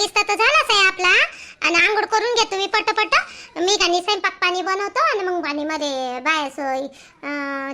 नाश्ता तर झालाच आहे आपला. आणि आंघोळ करून घे तुम्ही पटपट. मी का स्वयंपाक पाणी बनवतो आणि मग पाणीमध्ये बाहेर सोय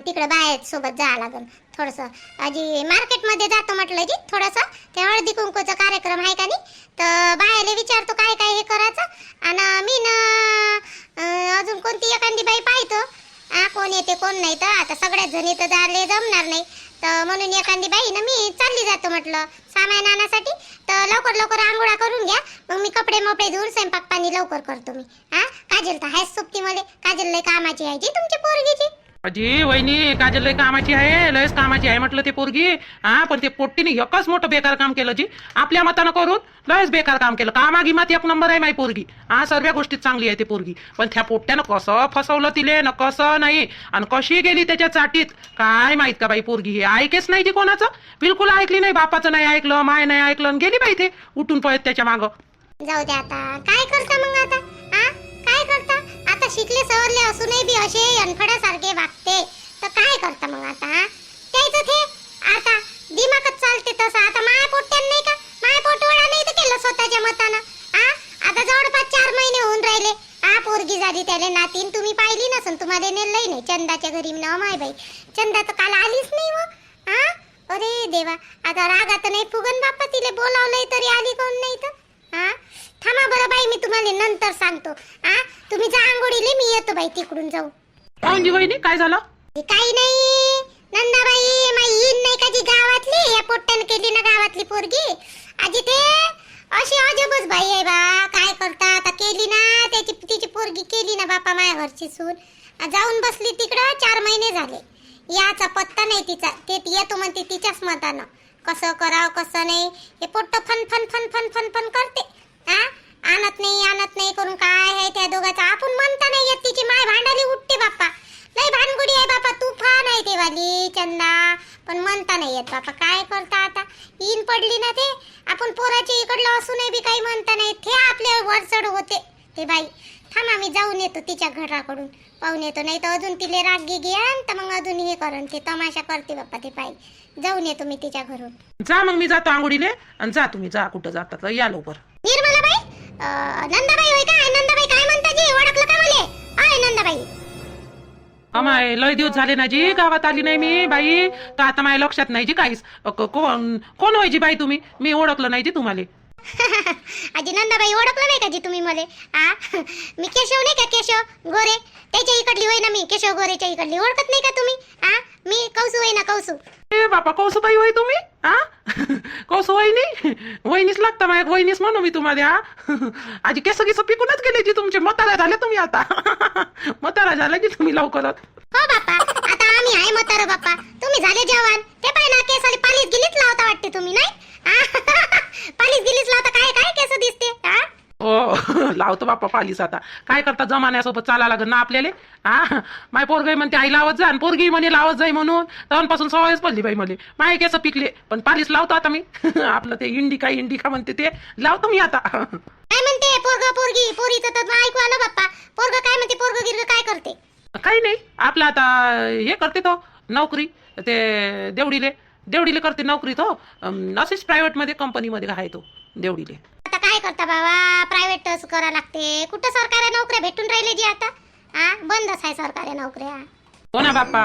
तिकडे बाहेर सोबत जावं लागेल थोडंसं. अजी मार्केटमध्ये जातो म्हटलं जी थोडंसं. ते हळदी कुंकूचा कार्यक्रम आहे का नाही? तर बाहेर विचारतो काय काय हे करायचं. आणि मी ना अजून कोणती एखादी बाई पाहतो. हा कोण येते कोण नाही तर. आता सगळ्याच जणी तर झाले जमणार नाही. तर म्हणून एखादी बाई ना मी चालली जातो म्हटलं. सामान आणण्यासाठी तर लवकर लवकर आंघोळा करून घ्या. मग मी कपडे मोपडे धुवून स्वयंपाक पाणी लवकर करतो मी. हा? काजल तर आहेच सोबती मला. काजल लय कामाची आहे जी तुमची पोरगीची. अजी वहिनी काजल लय कामाची आहे लयच कामाची आहे म्हटलं ते पोरगी. हा पण ते पोट्टीने एकच मोठं बेकार काम केलं जी आपल्या मतानं करून लयच बेकार काम केलं. कामागिमात एक नंबर आहे माई पोरगी. हा सर्व गोष्टीत चांगली आहे ती पोरगी. पण त्या पोट्ट्यानं कसं फसवलं तिले न कसं नाही? आणि कशी गेली त्याच्या चाटीत? काय माहीत का बाई पोरगी हे? ऐकेच नाही ती कोणाचं? बिलकुल ऐकली नाही बापाचं नाही ऐकलं माय नाही ऐकलं आणि गेली बाई ते उठून पळत त्याच्या मागं. जाऊ दे आता. काय करता मग आता? काय करता? आता शिकले सवरले असूनही बी असे अनफडा काय करता मग आता त्याचं ते आता दिमागच चालते तसं. आता माय पोट्यान नाही का? माय पोटवडा नाही तर केलं स्वतःच्या मतानं. हा आता जवळपास चार महिने होऊन राहिले. हा पोरगी झाली त्याला नातीन तुम्ही पाहिली नसन. तुम्हाला नेलंही नाही. चंदाच्या घरी ना माय बाई. चंदा तर काल आलीच नाही व हा अरे देवा. आता रागात नाही फुगन बाप्पा तिले बोलावलंय तरी आली कोण नाही तर. हा थांबा बरं बाई मी तुम्हाला नंतर सांगतो. हा तुम्ही जा आंघोळीले मी येतो बाई तिकडून जाऊ. काय झालं? काही नाही. नंदाबाई माई ईन नाही का जी गावातली? या पोट्ट्यानं केली ना गावातली पोरगी? आजी ते अशी अजबच बाई आहे बा. काय करता? आता केली ना त्याची तिची पोरगी केली ना बापा माया घरची सून जाऊन बसली तिकडं चार महिने झाले. याचा पत्ता नाही तिचा. ते ती येतो म्हणते तिच्याच मतानं. कसं करावं कसं नाही? हे पोट्ट fun fun fun fun fun fun करते. हा आणत नाही आणत नाही करून काय आहे त्या दोघाचा? आपण म्हणता नाही येत तिची माय भांडाली उठते बाप्पा. लय भानगडी आहे बापा तुफान आहे ते वाली चंदा. पण म्हणता नाही येत बापा काय करता आता? ईन पडली ना ते. आपण पोराच्या इकडलं असूनही बी काही म्हणता नाही. ते आपल्या वरचढ होते. ते बाई थांबा मी जाऊन येतो तिच्या घराकडून. पाहून येतो. नाही तर अजून तिले राग गी तर मग अजून हे करन ते तमाशा करते बाप्पा ते बाई. जाऊन येतो मी तिच्या घरून. जा मग मी जातो आंघोळीले आणि जा तुम्ही जा कुठं जाता तर या लवकर. निर्मलाबाई? अं, नंदाबाई होय काय? नंदाबाई काय म्हणता जी? ओळखलं का मले? अय नंदाबाई. माय लय दिवस झाले ना जी गावात आली नाही मी बाई. तर आता माझ्या लक्षात नाही जी काहीच. अ, क- कोण कोण व्हायची बाई तुम्ही? मी ओळखलं नाही जी तुम्हाला. आजी नंदाबाई ओळखलं नाही का जी तुम्ही मले? आ? मी केशव नाही का केशव? गोरे? त्याच्या इकडली होय ना मी केशव गोरेच्या इकडली. ओळखत नाही का तुम्ही? आ? मी कौसू होय ना कौसू. ए बापा कौसुबाई होय तुम्ही? हा कौसू वहिनी वहिनीच लागता माझ्या वहिनीच म्हणू मी तुम्हाला आजी केस केस पिकूनच गेले जी तुमचे. मतारा झाले तुम्ही आता. मतारा झाले की तुम्ही लवकरच. हो बापा. आता आम्ही आहे म्हातारा बापा. तुम्ही झाले जवान ते पाय ना आणि पालीच गिलीच लावता वाटते तुम्ही नाही? आ? गिलीच लावता काय काय केस दिसते? हा हो लावतो बाप्पा पालीस आता. काय करता जमान्यासोबत चाला लागत ना आपल्याला? हा माय पोरगाई म्हणते आई लावत जा. आणि पोरगी म्हणे लावत जाई म्हणून. तेव्हापासून सवयच पडली बाई मले. माय केस पिकले. पण पालीस लावतो आता मी. आपलं ते इंडिका इंडिका म्हणते ते. लावतो मी आता. काय म्हणते? पोरग पोरगी. पोरीचं तर ऐकू आलं बाप्पा. पोरग काय म्हणते? पोरग गिरग काय करते? काही नाही. आपलं आता हे करते तो नोकरी. ते देवडीले. देवडीले करते नोकरी तो. असेच प्रायव्हेटमध्ये कंपनीमध्ये आहे तो देवडीले. आता काय करता बाबा? प्रायव्हेटच करा लागते. कुठं सरकारी नोकऱ्या भेटून राहिले जी आता? हा बंदच आहे सरकारी नोकऱ्या. हो ना बाप्पा.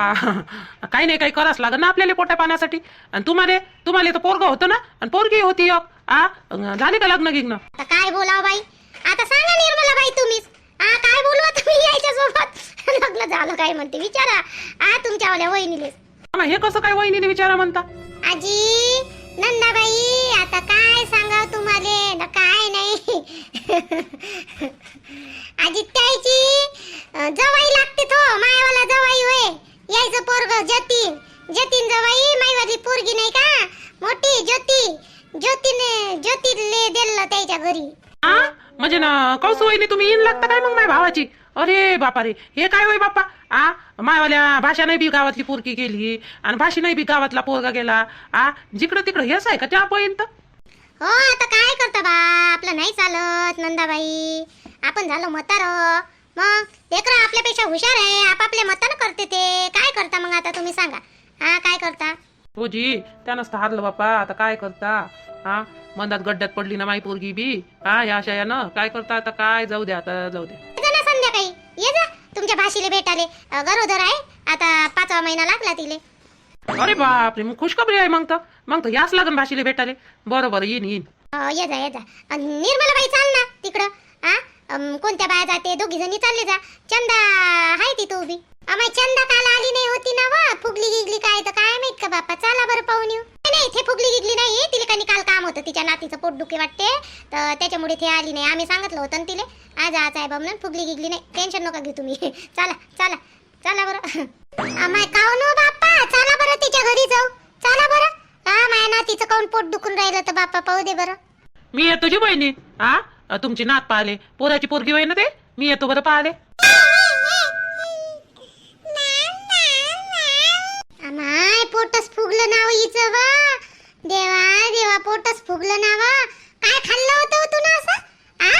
काही नाही काही करावंच लागत ना आपल्याला पोट्या पाण्यासाठी. आणि तुम्हाला तुम्हाला तर पोरग होतं ना? आणि पोरगी होती एक. आ? झाले का लग्न गिग्न? आता काय बोलाव बाई? आता सांगा निर्मला बाई तुम्हीच. हा काय बोलवा तुम्ही यायच्या सोबत लग्न झालं काय म्हणते? विचारा. हा तुमच्यावाल्या वहिनीले आम्हा हे कसं काय वहिनीने विचारा म्हणता? आजी नंदाबाई आता काय सांगाव तुम्हाला? ना काय नाही. आजी जवाई लागते तो मायावाला जवाई होय. यायचं पोरग जतीन जतीन जवाई माईवाली पोरगी नाही का? मोठी ज्योती. ज्योतीने ज्योतीले दिलं त्याच्या घरी. आ? म्हणजे ना कौसुवाईने तुम्ही इन लागता काय मग माझ्या भावाची? अरे बापा रे हे काय होय बाप्पा? आ? मायवाल्या भाषा नाही बी गावातली पोरकी गेली. आणि भाषी नाही बी गावातला पोरगा गेला. आ? जिकडं तिकडं हेच आहे का त्या पर्यंत हो आता काय करता बा? आपलं नाही चालत नंदाबाई. आपण झालो मतार मग लेकरं आपल्यापेक्षा हुशार आहे. आपापल्या मतानं करते ते. काय करता मग आता तुम्ही सांगा. हा काय करता? हो जी त्यानंच तर हारलं बापा आता काय करता? हा मंदात गड्ड्यात पडली ना माई पोरगी बी. हा या अशा यानं. काय करता आता? काय जाऊ द्या आता जाऊ द्या तुमच्या भाषेला भेटाले. अ, गरोदर आहे. आता पाचवा महिना लागला तिले. अरे बापरे मग खुशखबरी आहे मग तर. मग तर याच लागन भाषेला भेटाले. बरं बरं येईन येईन. अ, ये जा ये जा. अन निर्मलाबाई चाल ना तिकडं. हा कोणत्या बाया जाते? दोघी जणी चालले जा. चंदा हाय ती तू उभी. अमाय चंदा काल आली नाही होती ना वा. फुगली गिगली काय तर काय माहीत का बापा? चला बरं पाहून येऊ नाही, नाही ते फुगली गिगली नाही तिला काही काल काम होतं? तिच्या नातीचं पोट दुखे वाटते. तर त्याच्यामुळे ते आली नाही. आम्ही सांगितलं होतं ना तिले. आज आज आहे बाबा फुगली गिगली नाही. टेन्शन नका घेऊ तुम्ही. चला चला चला बरं. अमाय काऊ नो बाप्पा चला बरं तिच्या घरी जाऊ. चला बरं. हा माझ्या नातीचं काऊन पोट दुखून राहिलं तर बाप्पा पाहू दे बरं. मी येतो जी बहिणी. हा? तुमची नात पाहिले. पोराची पोरगी होई ना ते? मी येतो बरं पाहिले अमाय पोटच फुगलं नाव हिचं वा. देवा देवा पोटच फुगलं नाव काय खाल्लं होतं हो तू ना असं? आ?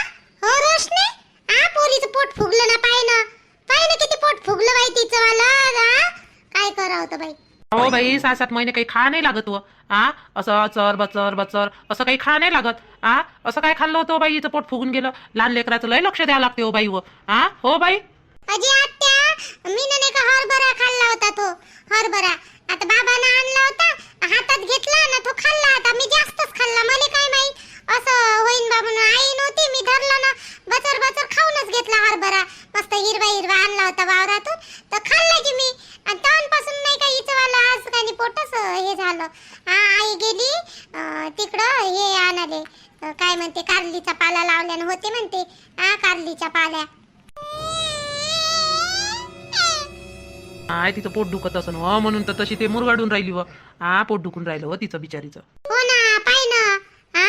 हो रोशने? आ पोरीचं पोट फुगलं ना पाय ना. पाय ना किती पोट फुगलं बाई तिचं वालं आ. काय करा होतं बाई? हो बाई सहा सात महिने काही खा नाही लागत व हा असं अचर बचर बचर असं काही खा नाही लागत. हा असं काय खाल्लं होतं हो बाई हिचं पोट फुगून गेलं? लहान लेकराचं लय लक्ष द्यावं लागते हो बाई व हा हो बाई. अजी आत्या मी नाही का हरभरा खाल्ला होता तो? हरभरा. आता बाबानं आणला होता हातात घेतला ना तो खाल्ला आता. मी जास्तच खाल्ला मला काय माहीत? असं होईन बाबून आई नव्हती मी धरला ना बचर बचर खाऊनच घेतला हरभरा. मस्त हिरवा हिरवा आणला होता वावरातून. तर खाल्ला की मी. आणि तेव्हापासून नाही का हिचं वाला आज काही पोटच हे झालं. हा आई गेली तिकडं हे आणाले. काय म्हणते कारलीचा काय तिचं पोट दुखत असं. हो म्हणून तर तशी ते मुरगाडून राहिली व. हा पोट दुखून राहिलं हो तिचं बिचारीचं. हो ना पाय ना. हा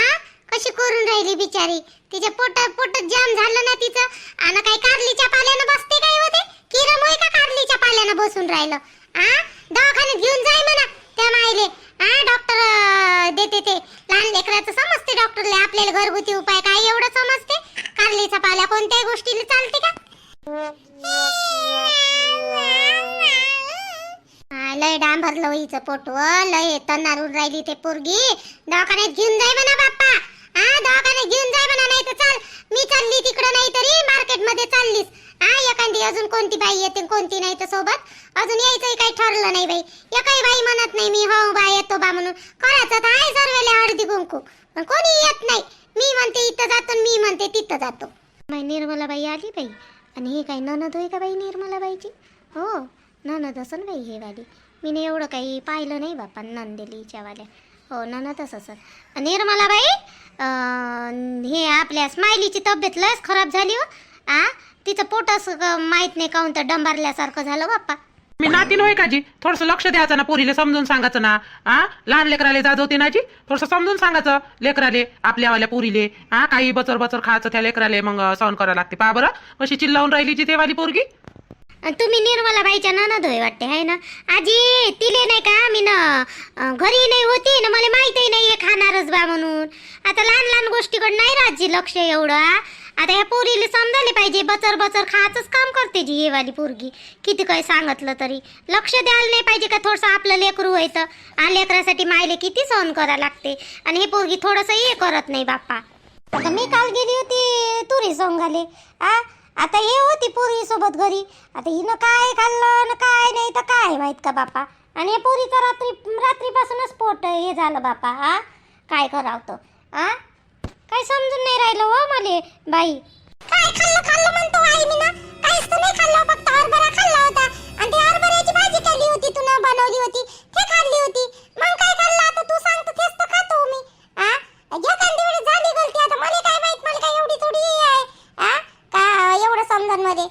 कशी करून राहिली बिचारी. तिच्या पोट पोट जाम झालं ना तिचं. आणि काही कारलीच्या पाल्यानं बसते काय होते किरमोय का कारलीच्या पाल्यानं बसून राहिलं? हा दवाखान्यात घेऊन जाय म्हणा त्या माईले. हा डॉक्टर देते ते. लहान लेकराचं समजते डॉक्टरले. आपल्याला घरगुती उपाय काय एवढं समजते? कारलीचा पाल्या कोणत्याही गोष्टीला चालते का? लय डांबरलं हो हिचं पोट व लय तन्नारून राहिली ते पोरगी. दवाखान्यात घेऊन जाय म्हणा बाप्पा. हा दवाखान्यात घेऊन जाय म्हणा नाही तर चाल. मी चालली तिकडं नाही तरी मार्केटमध्ये चाललीस. हा एखादी अजून कोणती बाई येते कोणती नाही तर सोबत. अजून यायचंही काही ठरलं नाही बाई. एकही बाई म्हणत नाही मी हो बा येतो बा म्हणून. करायचं तर आहे सर्वेले हळदी कुंकू. पण कोणी येत नाही. मी म्हणते इथं जातो आणि मी म्हणते तिथं जातो. बाई निर्मला बाई आली बाई. आणि हे काही ननद होय का बाई निर्मला बाईची हो ननद असन बाई हे वाली. मी एवढं काही पाहिलं नाही बापा नंदेलीच्यावाल्या हो ना ना तसं बाई निर्मलाबाई हे आपल्या स्माइलीची तब्येत लयच खराब झाली हो. आ तिचं पोटच माहीत नाही काऊन तर डंबारल्यासारखं झालं बाप्पा. मी नातीन होय का जी थोडस लक्ष द्यायचं ना पोरीले समजून सांगायचं ना. हा लहान लेकराले जाजवते ना जी थोडस समजून सांगायचं लेकराले आपल्यावाल्या पोरीले. हा काही बचर बचर खायचं त्या लेकराले मग सहन करावं लागते. पहा बरं कशी चिल्लावून राहिली जी तेवाली पोरगी. आणि तुम्ही निर्मला बाईच्या ननद होय वाटते आहे ना? आजी तिले नाही का मी ना घरी नाही होती ना मला माहितही नाही हे खाणारच बा म्हणून. आता लहान लहान गोष्टीकडे नाही राजी लक्ष एवढं आता ह्या पोरीला समजायला पाहिजे बचर बचर खायचंच काम करते जी हे वाली पोरगी. किती काही सांगितलं तरी. लक्ष द्यायला नाही पाहिजे का थोडंसं आपलं लेकरू व्हायचं आणि लेकरासाठी मायले किती सहन करा लागते. आणि हे पोरगी थोडंसं हे करत नाही बाप्पा. आता मी काल गेली होती तुरी सोंगाले आ? आता हे होती पोरी सोबत घरी. आता हिनं काय खाल्लं काय नाही तर काय माहीत का बापा? आणि हे पोरीचं रात्री रात्रीपासूनच पोट हे झालं बापा हा काय करावं आ? काय समजून नाही राहिलं हो मले बाई. काय खाल्लं खाल्लं म्हणतो आई मी ना काहीच तर नाही खाल्लं फक्त हरभरा खाल्ला होता. आणि ते हरभऱ्याची भाजी केली होती तू बनवली होती ते खाल्ली होती. मग काय खाल्लं? आता तू सांगतो तेच तर खातो मी आ? एखादी वेळेस झाली गलती आता मला काय माहीत मला काय एवढी थोडी हे आहे आ का एवढं समजून मध्ये.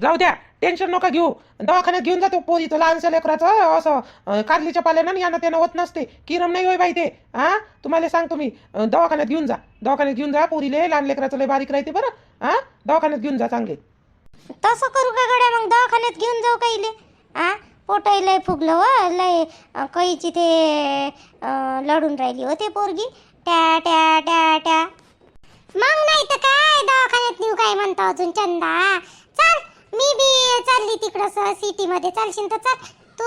जाऊ द्या टेन्शन नका घेऊ. दवाखान्यात घेऊन जातो पोरीचं लहानशा लेकराचं असं अं, कारलीच्या पाल्यानं यानं त्यानं होत नसते. किरम नाही होय बाई ते हा? तुम्हाला सांगतो मी अं, दवाखान्यात घेऊन जा. दवाखान्यात घेऊन जा पोरीले लहान लेकराचं लय बारीक राहते बरं हा? दवाखान्यात घेऊन जा चांगले. तसं करू का गड्या मग? दवाखान्यात घेऊन जाऊ काहीले आ पोटही लय फुगलं व लय अं, कैची ते अं, लढून राहिली होते पोरगी. ट्या ट्या ट्या ट्या. मग नाही तर काय? दवाखान्यात नेऊ काय म्हणतो अजून चंदा? चल मी बी चालली तिकडं सिटी मध्ये चालशील तर चल. तू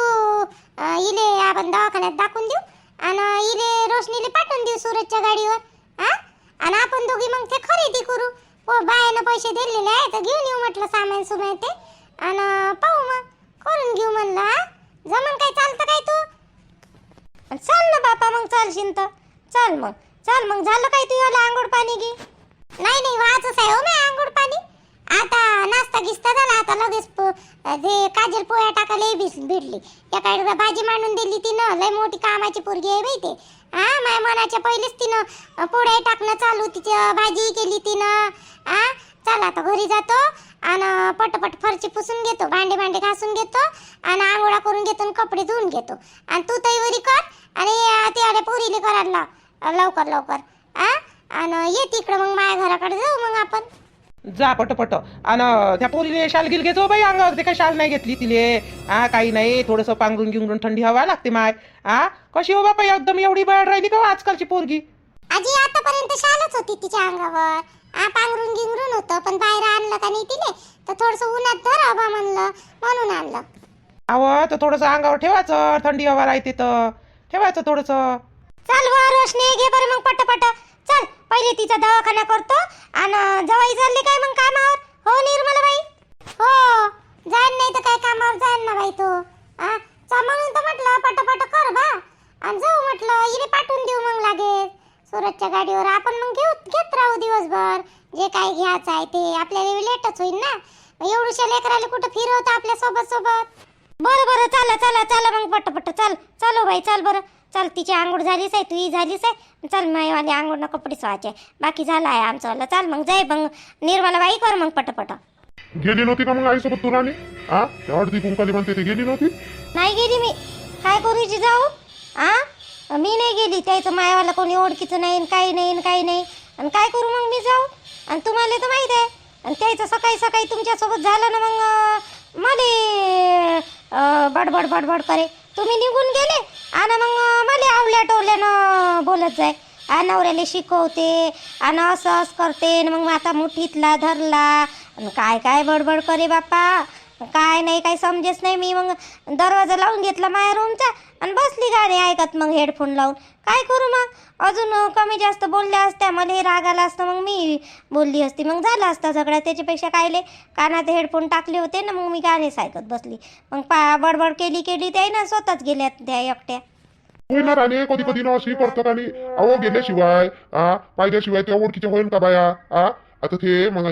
इले आपण दवाखान्यात दाखवून देऊ आणि इले रोशनीले पाठवून देऊ सूरजच्या गाडीवर हा? आणि आपण दोघी मग ते खरेदी करू. हो बायानं पैसे दिलेले आहे तर घेऊन येऊ म्हटलं सामान सुमान ते. आणि पाहू मग करून घेऊ म्हणलं हा? जमन काय चालतं काय तू? चाल ना बापा मग चालशील तर. चाल मग. चल मग झालं काय तू याला आंघोळ पाणी घे. नाही नाही वाचच आहे हो मी आंघोळ पाणी. आता नाश्ता गिस्ता झाला आता लगेच जे काजल पोळ्या टाकायला भिडली. एका भाजी मांडून दिली तिनं लय मोठी कामाची पोरगी आहे बाई ते हा माझ्या मनाच्या पहिलेच तिनं पोळ्या टाकणं चालू तिचं भाजी केली तिनं. हा चला आता घरी जातो आणि पटपट फरची पुसून घेतो भांडे भांडे घासून घेतो आणि आंघोळा करून घेतो आणि कपडे धुवून घेतो. आणि तू तैवरी कर आणि ते अरे पोरीले करायला लाव. लवकर लवकर. आणि ये तिकडं मग माझ्या घराकडे जाऊ मग आपण. जा पटपट. आणि त्या पोरीने शाल गिल घेतो बाई अंगावर. ते काय शाल नाही घेतली तिले. हा काही नाही. थोडंसं पांघरून गिंगरून थंडी हवा लागते माय. हा कशी हो बापा एकदम एवढी बाहेर राहिली का हो आजकालची पोरगी? आजी आतापर्यंत शालच होती तिच्या अंगावर. आ पांघरून गिंगरून होतं पण बाहेर आणलं का नाही तिले तर थोडस उन्हात धरावा म्हणलं म्हणून आणलं. अहो तर थोडंसं अंगावर ठेवायचं. थंडी हवा राहते तर. ठेवायचं थोडंसं. चल वा रोशनी घे बरं मग पटपट. चल पहिले तिचा दवाखाना करतो आणि जवाई चालली काय मग कामावर? हो निर्मलाबाई. हो जाईन नाही तर काय कामावर जाईन ना बाई तू. आ चा म्हणून तर म्हटलं पटपट कर बा. आणि जाऊ म्हटलं इले पाठवून देऊ मग लागेल सुरतच्या गाडीवर आपण मग घेऊ घेत राहू दिवसभर. जे काय घ्यायचं आहे ते. आपल्याला लेटच होईल ना. एवढ्याशा लेकराला कुठं फिरवतं आपल्यासोबत सोबत? बरं बरं चला चला चला मग पटपट. चल चलो बाई चल बरं. चल तिची आंघोळ झालीच आहे तुही झालीच आहे. चल माईवाली आंघोळनं कपडे धुवायचे बाकी झालं आहे आमचं वालं. चल मग जाय मग निर्मला बाई कर मग पटपट. गेली नव्हती का मग आईसोबत तू राणी? हा त्या हळदी कुंकाली म्हणते ती गेली नव्हती? नाही गेली मी. काय करूची जाऊ? आ? मी नाही गेली. त्याचं मायावाला कोणी ओळखीचं नाही काही नाही काही नाही. आणि काय करू मग मी जाऊ? आणि तुम्हाला तर माहीत आहे. आणि त्याचं सकाळी सकाळी तुमच्यासोबत झालं ना मग मले बडबड बडबड करे. तुम्ही निघून गेले. आणि मग मला आवल्या टोल्यानं बोलत जाय. आ नवऱ्याला शिकवते आणि असं असं करते मग आता मुठीतला धरला. आणि काय काय बडबड करे बापा काय नाही काही समजेच नाही. मी मग दरवाजा लावून घेतला माझ्या रूमचा आणि बसली गाणी ऐकत मग हेडफोन लावून. काय करू मग? अजून कमी जास्त बोलल्या असत्या. मला राग आला असतं मग मी बोलली असती. मग झाला असता सगळ्या त्याच्यापेक्षा कायले कानात हेडफोन टाकले होते ना मग मी गाणेच ऐकत बसली. मग पा बडबड केली केली त्याही ना स्वतःच गेल्या त्या एकट्या. होईना राणी कधी कधी ना अशी करतात आणि अहो गेल्याशिवाय पाहिल्याशिवाय त्या ओळखीच्या होईल का बाया? आ? आता ते मग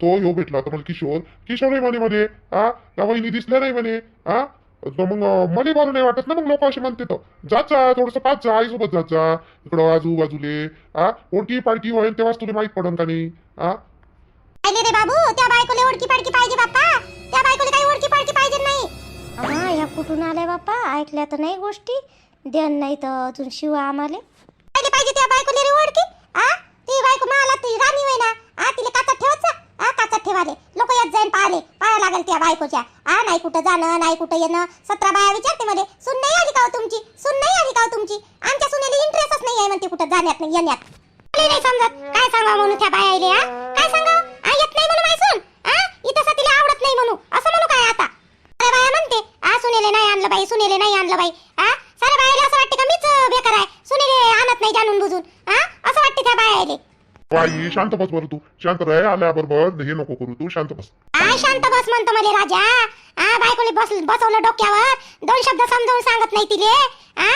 तो यो भेटला. होता मला किशोर किशोर आहे म्हणे मध्ये हा त्या वहिनी दिसल्या नाही म्हणे. हा? तर मग मध्ये मला बरं नाही वाटत ना मग लोक असे म्हणते तर. जात जा थोडस पाच जा आईसोबत जात जा. इकडं आजूबाजूले हा? ओळखी पाडकी होईल तेव्हाच तुला माहीत पडन का नाही? हा? पाहिले रे बाबू त्या बायकोले ओळखी पाडकी पाहिजे बाप्पा. त्या बायकोले काही ओळखी पाडकी पाहिजे नाही. हा या कुठून आल्या बाप्पा? ऐकल्या तर नाही गोष्टी. देण नाही तर अजून शिवा आम्हाला. पाहिजे पाहिजे त्या बायकोले रे ओळखी आ ती बायको मला ती राणी होय ना आ तिला काचात ठेवायचं आ काचात ठेवाले लोक येत जाईन पाहिले पाया लागेल त्या बायकोच्या. आ नाही कुठं जाणं नाही कुठं येणं. सतरा बाया विचारते मध्ये सुन नाही आली का हो तुमची? सुन नाही आली का हो तुमची? आमच्या सुनेला इंटरेस्टच नाही आहे म्हणते कुठं जाण्यात नाही येण्यात. मला नाही समजत. काय सांगा म्हणून त्या बायाले आ? काय सांगा आ येत नाही म्हणून माहिसून आ? इथं सतीला आवडत नाही म्हणू असं म्हणू काय आता? अरे बाया म्हणते आ सुनेले नाही आणलं बाई सुनेले नाही आणलं बाई. आ? सारे बायाला असं वाटते का मीच बेकार आहे? सुनेले आणत नाही जाणून बुजून. आ? असं वाटते त्या बायाले. बाई शांत बस बरं तू. शांत राह आल्याबरोबर हे नको करू तू. शांत बस. आ शांत बस म्हणतो मला राजा. आ बायकोले बस बसवलं डोक्यावर. दोन शब्द समजावून सांगत नाही तिले. आ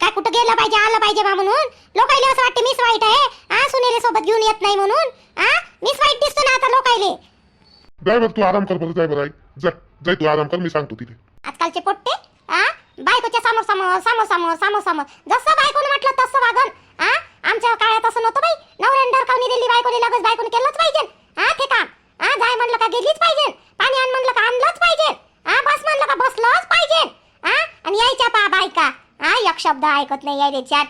काय कुठं गेलं पाहिजे आलं पाहिजे बा म्हणून? लोकायले असं वाटते मीच वाईट आहे. आ सुनेले सोबत घेऊन येत नाही म्हणून? आ मीच वाईट दिसतो ना आता लोकायले? जाय बरं तू आराम कर बरं जाय बरं आई. जा जाय तू आराम कर मी सांगतो तिथे आजकालचे पोट्टे आ बायकोच्या समोर समोर समोर समोर समोर समोर. जसं बायकोने म्हटलं तसं वागन. आ आमच्या काळात असं नव्हतं बाई. नवऱ्याने धरकावणी दिली बायकोने लगेच बायकोने केलंच पाहिजे. हा ते काम. हा जाय म्हणलं का गेलीच पाहिजे. पाणी आण म्हणलं का आणलंच पाहिजे. हा बस म्हणलं का बसलंच पाहिजे. हा आणि यायच्या पा बायका. हा एक शब्द ऐकत नाही यायले चाट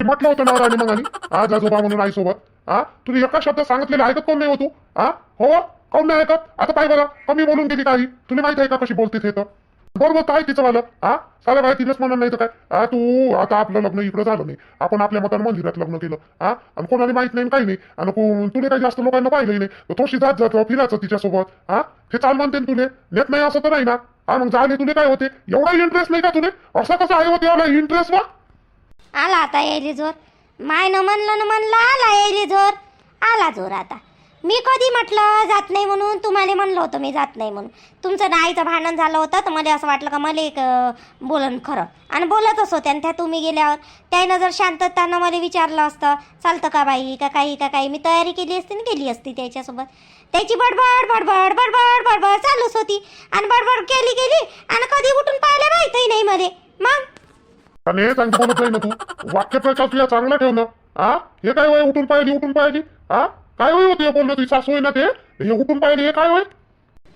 म्हटलं होतं नवरा आणि मग आणि आज आजोबा म्हणून आई सोबत हा तुला एका शब्द सांगितलेलं ऐकत कोण नाही हो तू? हा हो कोण नाही ऐकत? आता पाय बघा कमी बोलून गेली काही तुला माहीत आहे का कशी बोलते ते तर? बरोबर काय तिचं वालं? हा साऱ्या बाय तिलाच म्हणून नाही तर काय? हा तू आता आपलं लग्न इकडं झालं नाही. आपण आपल्या मतानं मंदिरात लग्न केलं. हा आणि कोणाला माहीत नाही काही नाही. आणि को- तुला काही जास्त लोकांना पाहिलंही नाही. तर थोडीशी जात जातो फिरायचं तिच्यासोबत. हा ते चाल म्हणते ना तुले. नेत नाही असं तर नाही ना. हा मग झाले तुले काय होते? एवढा इंटरेस्ट नाही का तुले? असं कसं आहे होते एवढा इंटरेस्ट वा आला आता यायली जोर. माय न म्हणलं न म्हणलं आला यायली जोर. आला जोर आता. मी कधी म्हटलं जात नाही म्हणून? तुम्हाला म्हणलं होतं मी जात नाही म्हणून. तुमचं नाईचं भांडण झालं होतं तर मला असं वाटलं का मला एक बोलन खरं. आणि बोलतच होते आणि त्या तुम्ही गेल्यावर. त्यानं जर शांततानं मला विचारलं असतं चालतं का बाई का काही का काही? मी तयारी केली असती आणि गेली असती त्याच्यासोबत. त्याची बडबड बडबड बडबड बडबड चालूच होती. आणि बडबड केली गेली आणि कधी उठून पाहिलं माहितही नाही मला. मग? आणि हे चांगलं बोलत नाही ना तू. तुला चांगला ठेव ना हा हे काय वय उठून पाहिली उठून पाहिली? हा काय होय होते बोलणं तुझी सासू आहे ना ते? हे उठून पाहिली हे काय होय?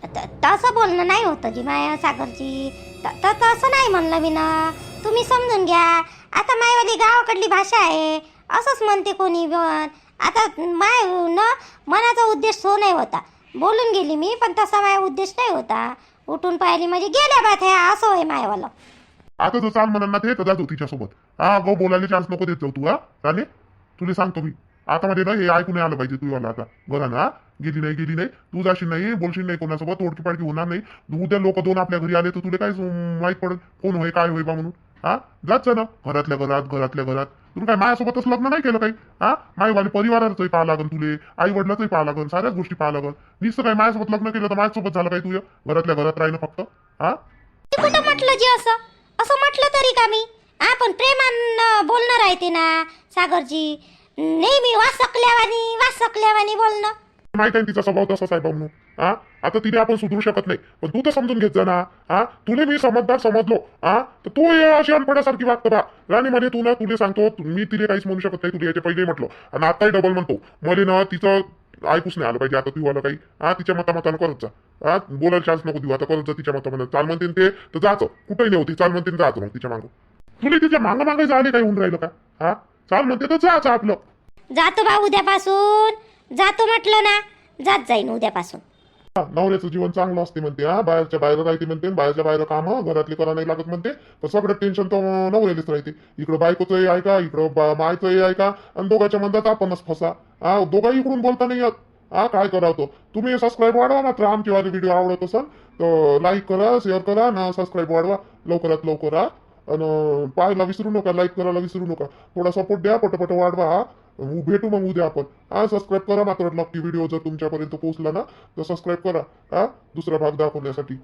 त- तसं बोलणं नाही होतं जी माया सागरची त- त- तसं नाही म्हणलं मी ना. तुम्ही समजून घ्या. आता मायवाली गावाकडली भाषा आहे. असंच म्हणते कोणी पण. आता माय न मनाचा उद्देश तो नाही होता. बोलून गेली मी पण तसा माझा उद्देश नाही होता. उठून पाहिली म्हणजे गेल्या बात आहे असं होय मायवालं. आता जर चाल म्हणा ते तर जातो तिच्यासोबत. हा गो बोलायला चान्स नको देत जाऊ तू हा. राणे तुला सांगतो मी. आता मध्ये ना हे ऐकून नाही आलं पाहिजे तू आला आता. बघा ना गेली नाही गेली नाही. तू जाशील नाही बोलशील नाही कोणासोबत तोडकी पाडकी होणार नाही. उद्या लोक दोन आपल्या घरी आले तर तुला काय सु- माहीत पडेल कोण होय काय होय बा म्हणून? हा? जात ना. घरातल्या घरात घरातल्या घरात. तुम्ही काय माझ्यासोबतच लग्न नाही केलं काही? हा? माईवाले परिवाराचंही पाहा लागल तुले आई वडिलाचंही पाहा लागल साऱ्याच गोष्टी पाहा लागल नुसतं काय माझ्यासोबत लग्न केलं तर माझ्यासोबत झालं काय तुझ्या घरातल्या घरात राहिलं फक्त. हा? कुठं म्हटलं जे असं. असं म्हटलं तरी का मी? आपण प्रेमान बोलणार आहे ते ना सागरजी. नेहमी वासकल्यावानी वासकल्यावानी बोलणं. माहीत आहे ना तिचा स्वभाव तसाच आहे म्हणून हा? आता तिने आपण सुधरू शकत नाही. पण तू तर समजून घेत जा ना हा? तुले मी समजदार समजलो हा? तर तू हे अशी अनपड्यासारखी वागत बा. राणी मध्ये तुला तुले सांगतो मी तिने काहीच म्हणू शकत नाही तुला याच्या पहिले म्हटलं. आणि आताही डबल म्हणतो. मला ना तिचं ऐकूच नाही आलं पाहिजे. आता तू आलं काही हा? तिच्या मतामतानं करत जा. हा? बोलायला चान्स नको देऊ. आता करत जा तिच्या मतामतानं. चाल म्हणते ना ते तर जायचं. कुठेही नव्हती चाल म्हणते ना जायचं मग तिच्या मागं. तुला तिच्या मागं मागे जाणे काही होऊन राहिलं का? हा? चाल म्हणते तर जायचं आपलं जातो बा उद्यापासून. जातो म्हटलं ना जात जाईन उद्यापासून. हा, नवऱ्याचं जीवन चांगलं असते म्हणते हा बाहेरच्या बाहेर राहते म्हणते बाहेरच्या बाहेर काम घरातली करा नाही लागत म्हणते तर सगळं टेन्शन तर नवऱ्यालाच राहते. इकडं बायकोचंही ऐका इकडं बा- मायचंही ऐका आणि दोघांच्या मंदात आपणच फसा. हा दोघाही इकडून बोलता नाही येत. हा काय करावं तो? तुम्ही सबस्क्राईब वाढवा मात्र आमचे वाले व्हिडिओ आवडत असेल तर लाईक करा शेअर करा ना सबस्क्राईब वाढवा. लवकरात लवकर हा. आणि पाहायला विसरू नका लाईक करायला विसरू नका. थोडा सपोर्ट द्या पटपट वाढवा हा. भेटू मग उद्या आपण. हा सबस्क्राईब करा मात्र नक्की व्हिडिओ जर तुमच्यापर्यंत पोहोचला ना तर सबस्क्राईब करा हा. दुसरा भाग दाखवण्यासाठी.